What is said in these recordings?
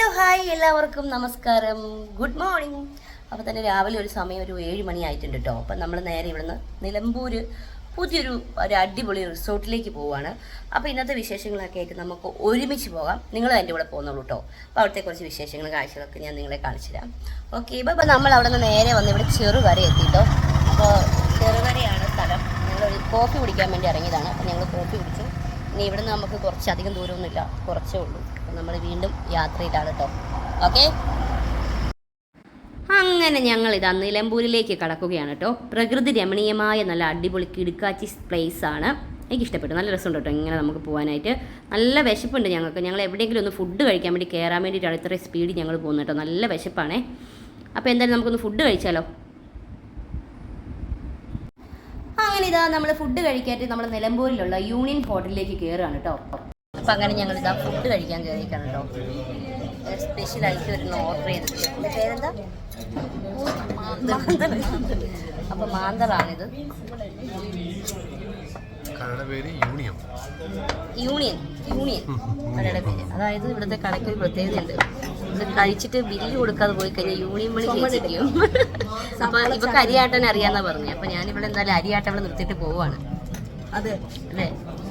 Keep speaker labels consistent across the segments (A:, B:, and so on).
A: Hello hi എല്ലാവർക്കും നമസ്കാരം. Good morning. അപ്പോൾ തന്നെ രാവിലെ ഒരു സമയം ഒരു ഏഴ് മണി ആയിട്ടുണ്ട് കേട്ടോ അപ്പം നമ്മൾ നേരെ ഇവിടുന്ന് നിലമ്പൂർ പുതിയൊരു ഒരു അടിപൊളി റിസോർട്ടിലേക്ക് പോവുകയാണ് അപ്പോൾ ഇന്നത്തെ വിശേഷങ്ങളൊക്കെ ആയിട്ട് നമുക്ക് ഒരുമിച്ച് പോകാം. നിങ്ങൾ എന്റെ കൂടെ പോകുന്നുള്ളൂ കേട്ടോ അപ്പോൾ അവിടുത്തെ കുറച്ച് വിശേഷങ്ങൾ കാഴ്ചകളൊക്കെ ഞാൻ നിങ്ങളെ കാണിച്ചു തരാം. ഓക്കെ ഇപ്പോൾ നമ്മൾ അവിടെ നിന്ന് നേരെ വന്ന് ഇവിടെ ചെറുകര എത്തിയിട്ടോ അപ്പോൾ ചെറുകരയാണ് സ്ഥലം. ഞങ്ങളൊരു കോഫി കുടിക്കാൻ വേണ്ടി ഇറങ്ങിയതാണ്. അപ്പോൾ ഞങ്ങൾ കോഫി കുടിച്ചു. ഇനി ഇവിടുന്ന് നമുക്ക് കുറച്ചധികം ദൂരമൊന്നുമില്ല. കുറച്ചേ ഉള്ളൂ. അപ്പം നമ്മൾ വീണ്ടും യാത്രയിലാണ് കേട്ടോ ഓക്കെ? അങ്ങനെ ഞങ്ങൾ ഇതാ നിലമ്പൂരിലേക്ക് കടക്കുകയാണ് കേട്ടോ പ്രകൃതി രമണീയമായ നല്ല അടിപൊളി കിടുക്കാച്ചി പ്ലേസ് ആണ്. എനിക്ക് ഇഷ്ടപ്പെട്ടു നല്ല രസമുണ്ട് കേട്ടോ ഇങ്ങനെ നമുക്ക് പോകാനായിട്ട് നല്ല വിശപ്പുണ്ട് ഞങ്ങൾക്ക്. ഞങ്ങൾ എവിടെയെങ്കിലും ഒന്ന് ഫുഡ് കഴിക്കാൻ വേണ്ടി കയറാൻ വേണ്ടിയിട്ടാണ് ഇത്രയും സ്പീഡ് ഞങ്ങൾ പോകുന്നത് കേട്ടോ നല്ല വിശപ്പാണേ. അപ്പോൾ എന്തായാലും നമുക്കൊന്ന് ഫുഡ് കഴിച്ചാലോ? അങ്ങനെ ഇതാ നമ്മൾ ഫുഡ് കഴിക്കാനായിട്ട് നമ്മൾ നിലമ്പൂരിലുള്ള യൂണിയൻ ഹോട്ടലിലേക്ക് കയറുകയാണ് കേട്ടോ അപ്പം അങ്ങനെ ഞങ്ങൾ ഇതാ ഫുഡ് കഴിക്കാൻ കയറിയിരിക്കുകയാണ് കേട്ടോ സ്പെഷ്യലായിട്ട് വരുന്ന ഓർഡർ ചെയ്തിട്ട് എന്റെ പേരെന്താ? മാന്തർ അപ്പം മാന്തറാണിത്
B: കടയുടെ പേര് യൂണിയം
A: യൂണിയൻ. യൂണിയൻ. കടയുടെ പേര്. അതായത് ഇവിടുത്തെ കടയ്ക്ക് ഒരു പ്രത്യേകതയുണ്ട്. ഇത് കഴിച്ചിട്ട് ബില്ല് കൊടുക്കാതെ പോയി കഴിഞ്ഞാൽ യൂണിയൻ മണി കഴിച്ചിരിക്കും അപ്പൊ ഇവക്ക് അരിയാട്ടൻ അറിയാന്നാ പറഞ്ഞു. അപ്പൊ ഞാനിവിടെ ഇവിടെ എന്തായാലും അരിയാട്ടം ഇവിടെ നിർത്തിയിട്ട് പോവാണ്
C: അതെ.
A: അല്ലേ?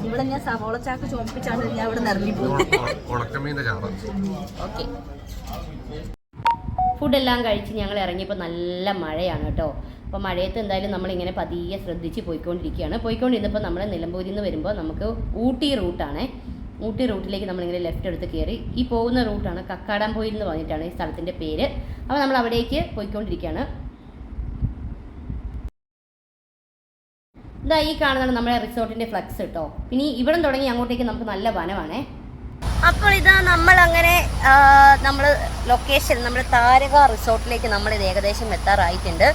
C: ഇവിടെ ഞാൻ സവോള ചാക്ക് ചോപ്പിച്ചാണ് ഞാൻ ഇവിടെ
A: ഓക്കെ. ഫുഡെല്ലാം കഴിച്ച് ഞങ്ങൾ ഇറങ്ങിയപ്പോൾ നല്ല മഴയാണ് കേട്ടോ. അപ്പോൾ മഴയത്ത് എന്തായാലും നമ്മളിങ്ങനെ പതിയെ ശ്രദ്ധിച്ച് പോയിക്കൊണ്ടിരിക്കുകയാണ്. പോയിക്കൊണ്ടിരുന്നപ്പോൾ നമ്മൾ നിലമ്പൂരിൽ നിന്ന് വരുമ്പോൾ നമുക്ക് ഊട്ടി റൂട്ടാണ് ഊട്ടി റൂട്ടിലേക്ക് നമ്മളിങ്ങനെ ലെഫ്റ്റ് എടുത്ത് കയറി. ഈ പോകുന്ന റൂട്ടാണ് കക്കാടാംപോയിൽ എന്ന് പറഞ്ഞിട്ടാണ് ഈ സ്ഥലത്തിന്റെ പേര്. അപ്പോൾ നമ്മൾ അവിടേക്ക് പോയിക്കൊണ്ടിരിക്കുകയാണ്. ഇതാ ഈ കാണുന്നതാണ് നമ്മുടെ റിസോർട്ടിന്റെ ഫ്ലക്സ് കേട്ടോ. ഇനി ഇവിടെ തുടങ്ങി അങ്ങോട്ടേക്ക് നമുക്ക് നല്ല വനമാണേ. അപ്പോൾ ഇതാ നമ്മൾ അങ്ങനെ നമ്മൾ ലൊക്കേഷൻ നമ്മുടെ താരക റിസോർട്ടിലേക്ക് നമ്മൾ ഇത് ഏകദേശം എത്താറായിട്ടുണ്ട്.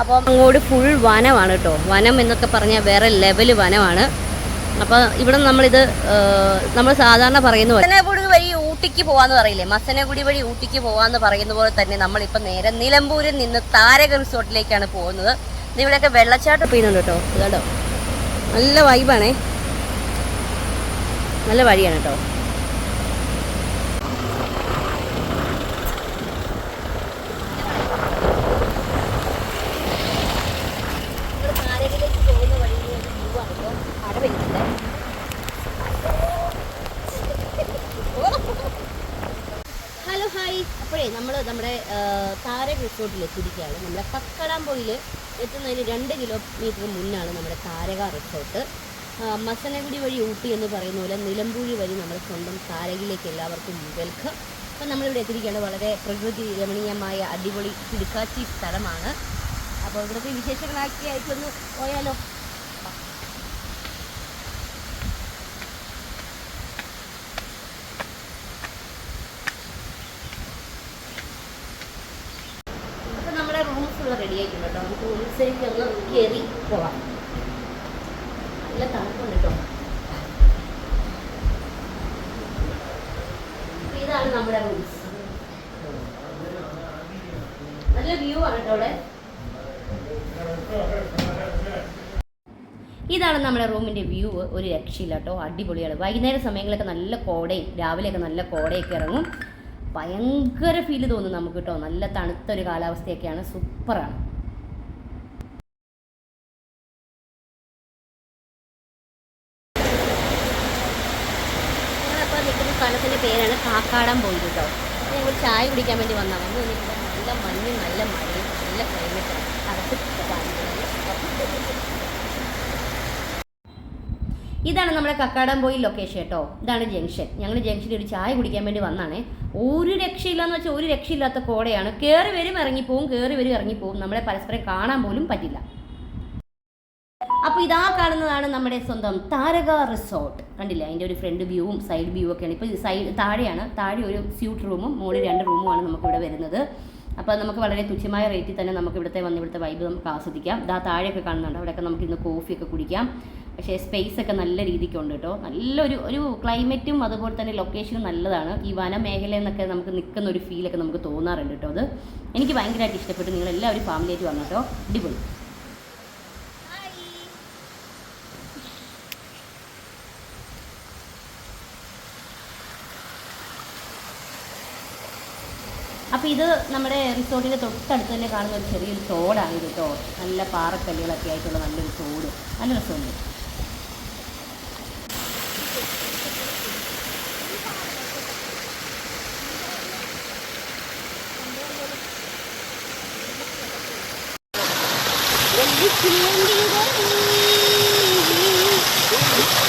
A: അപ്പോൾ അങ്ങോട്ട് ഫുൾ വനമാണ് കേട്ടോ. വനം എന്നൊക്കെ പറഞ്ഞാൽ വേറെ ലെവൽ വനമാണ്. അപ്പോൾ ഇവിടെ നമ്മളിത് നമ്മൾ സാധാരണ പറയുന്ന മസനഗുടി വഴി ഊട്ടിക്ക് പോവാന്ന് പറയില്ലേ? മസനഗുടി വഴി ഊട്ടിക്ക് പോവാന്ന് പറയുന്ന പോലെ തന്നെ നമ്മളിപ്പോൾ നേരെ നിലമ്പൂരിൽ നിന്ന് താരക റിസോർട്ടിലേക്കാണ് പോകുന്നത്. ഇവിടെയൊക്കെ വെള്ളച്ചാട്ടം പെയ്യുന്നുണ്ട് കേട്ടോ. കേട്ടോ നല്ല വൈബാണേ നല്ല വഴിയാണ് കേട്ടോ. Hello hi. അപ്പോഴേ നമ്മൾ നമ്മുടെ താരക റിസോർട്ടിൽ എത്തിയിരിക്കുകയാണ്. നമ്മുടെ കക്കടാമ്പൊയിൽ എത്തുന്നതിന് രണ്ട് കിലോമീറ്റർ മുന്നാണ് നമ്മുടെ താരക റിസോർട്ട്. മസനഗുടി വഴി ഊട്ടി എന്ന് പറയുന്ന പോലെ നിലമ്പൂരി വഴി നമ്മുടെ സ്വന്തം താരകയിലേക്ക് എല്ലാവർക്കും വെൽക്കം. അപ്പം നമ്മളിവിടെ എത്തിയിരിക്കുകയാണ്. വളരെ പ്രകൃതി രമണീയമായ അടിപൊളി കിടുക്കാച്ചി സ്ഥലമാണ്. അപ്പോൾ ഇവിടുത്തെ വിശേഷങ്ങളാക്കി ആയിട്ടൊന്ന് പോയാലോ? നമ്മുടെ റൂംസ് ഉള്ള റെഡി ആയിട്ടുണ്ട് കേട്ടോ. നമുക്ക് റൂംസിലേക്ക് ഒന്ന് കയറി പോവാം. നല്ല തണുപ്പുണ്ട് കേട്ടോ. ഇതാണ് നമ്മുടെ റൂംസ് നല്ല വ്യൂ ആണ് കേട്ടോ ഇതാണ് നമ്മുടെ റൂമിന്റെ വ്യൂ ഒരു രക്ഷയില്ല കേട്ടോ. അടിപൊളിയാണ്. വൈകുന്നേര സമയങ്ങളൊക്കെ നല്ല കോടയും രാവിലെയൊക്കെ നല്ല കോടയൊക്കെ ഇറങ്ങും. ഭയങ്കര ഫീൽ തോന്നും നമുക്ക് കേട്ടോ നല്ല തണുത്തൊരു കാലാവസ്ഥയൊക്കെയാണ്. സൂപ്പറാണ്. സ്ഥലത്തിന്റെ പേരാണ് കാക്കാടം പോയി കേട്ടോ. ഞങ്ങൾ ചായ കുടിക്കാൻ വേണ്ടി വന്നതാണ് വന്നു നല്ല മഞ്ഞും നല്ല മഴയും നല്ല ക്ലൈമറ്റാണ് അകത്ത് ഇതാണ് നമ്മുടെ കക്കാടംപോയി ലൊക്കേഷൻ കേട്ടോ ഇതാണ് ജംഗ്ഷൻ ഞങ്ങൾ ജംഗ്ഷനിൽ ഒരു ചായ കുടിക്കാൻ വേണ്ടി വന്നാണേ. ഒരു രക്ഷയില്ലാന്ന് വെച്ചാൽ ഒരു രക്ഷയില്ലാത്ത കോടയാണ്. കയറി വരും ഇറങ്ങിപ്പോവും കയറി വരും ഇറങ്ങിപ്പോവും നമ്മളെ പരസ്പരം കാണാൻ പോലും പറ്റില്ല. അപ്പോൾ ഇതാ കാണുന്നതാണ് നമ്മുടെ സ്വന്തം താരക റിസോർട്ട് കണ്ടില്ല? അതിന്റെ ഒരു ഫ്രണ്ട് വ്യൂവും സൈഡ് വ്യൂ ഒക്കെയാണ്. ഇപ്പോൾ സൈഡ് താഴെയാണ്. താഴെ ഒരു സ്യൂട്ട് റൂമും മുകളിൽ രണ്ട് റൂമുമാണ് നമുക്കിവിടെ വരുന്നത്. അപ്പോൾ നമുക്ക് വളരെ തുച്ഛമായ റേറ്റിൽ തന്നെ നമുക്ക് ഇവിടുത്തെ വന്ന് ഇവിടുത്തെ വൈബ് നമുക്ക് ആസ്വദിക്കാം. ഇതാ താഴെയൊക്കെ കാണുന്നുണ്ട്. അവിടെയൊക്കെ നമുക്ക് ഇന്ന് കോഫിയൊക്കെ കുടിക്കാം. പക്ഷേ സ്പേസ് ഒക്കെ നല്ല രീതിക്ക് ഉണ്ട് കേട്ടോ. നല്ലൊരു ഒരു ക്ലൈമറ്റും അതുപോലെ തന്നെ ലൊക്കേഷനും നല്ലതാണ്. ഈ വനമേഖല എന്നൊക്കെ നമുക്ക് നിൽക്കുന്ന ഒരു ഫീലൊക്കെ നമുക്ക് തോന്നാറുണ്ട് കേട്ടോ അത്. എനിക്ക് ഭയങ്കരമായിട്ട് ഇഷ്ടപ്പെട്ടു. നിങ്ങൾ എല്ലാവരും ഫാമിലിയായിട്ട് വന്നു കേട്ടോ. അടിപൊളി. അപ്പോൾ ഇത് നമ്മുടെ റിസോർട്ടിന്റെ തൊട്ടടുത്ത് തന്നെ കാണുന്ന ഒരു ചെറിയൊരു തോടാണ് കേട്ടോ. നല്ല പാറക്കല്ലുകളൊക്കെ ആയിട്ടുള്ള നല്ലൊരു തോട്. നല്ല രസമുണ്ട്. Thank you.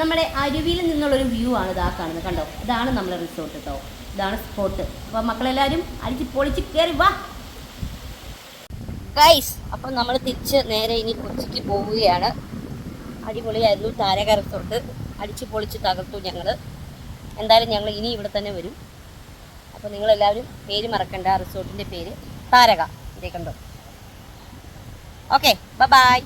A: നമ്മുടെ അരുവിയിൽ നിന്നുള്ളൊരു വ്യൂ ആണ് ഇതാ കാണുന്നത്. കണ്ടോ? ഇതാണ് നമ്മുടെ റിസോർട്ട് കേട്ടോ ഇതാണ് സ്പോട്ട് അപ്പോൾ മക്കളെല്ലാരും അടിച്ച് പൊളിച്ച് കയറി വാ. ഗൈസ് അപ്പം നമ്മൾ തിരിച്ച് നേരെ ഇനി കൊച്ചിക്ക് പോവുകയാണ്. അടിപൊളിയായിരുന്നു താരക റിസോർട്ട് അടിച്ച് പൊളിച്ച് തകർത്തു ഞങ്ങൾ എന്തായാലും ഞങ്ങൾ ഇനി ഇവിടെ തന്നെ വരും. അപ്പോൾ നിങ്ങളെല്ലാവരും പേര് മറക്കണ്ട ആ റിസോർട്ടിന്റെ പേര് താരക. ഇതേ കണ്ടോ? Okay bye